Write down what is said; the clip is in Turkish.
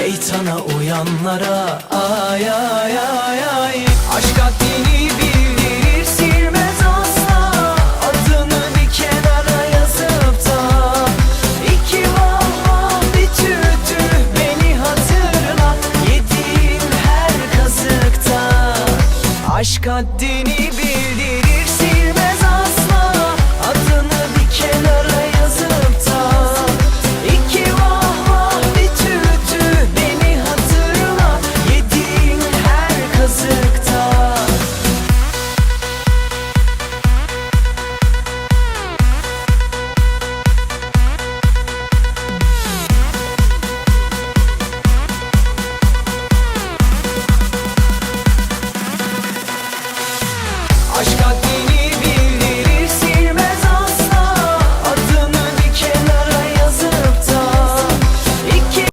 Şeytana uyanlara ay ay ay ay. Aşk haddini bildirir silmez asla. Adını bir kenara yazıp da. İki valla bir tütü beni hatırla. Yediğim her kazıkta. Aşk haddini bildirir gözüm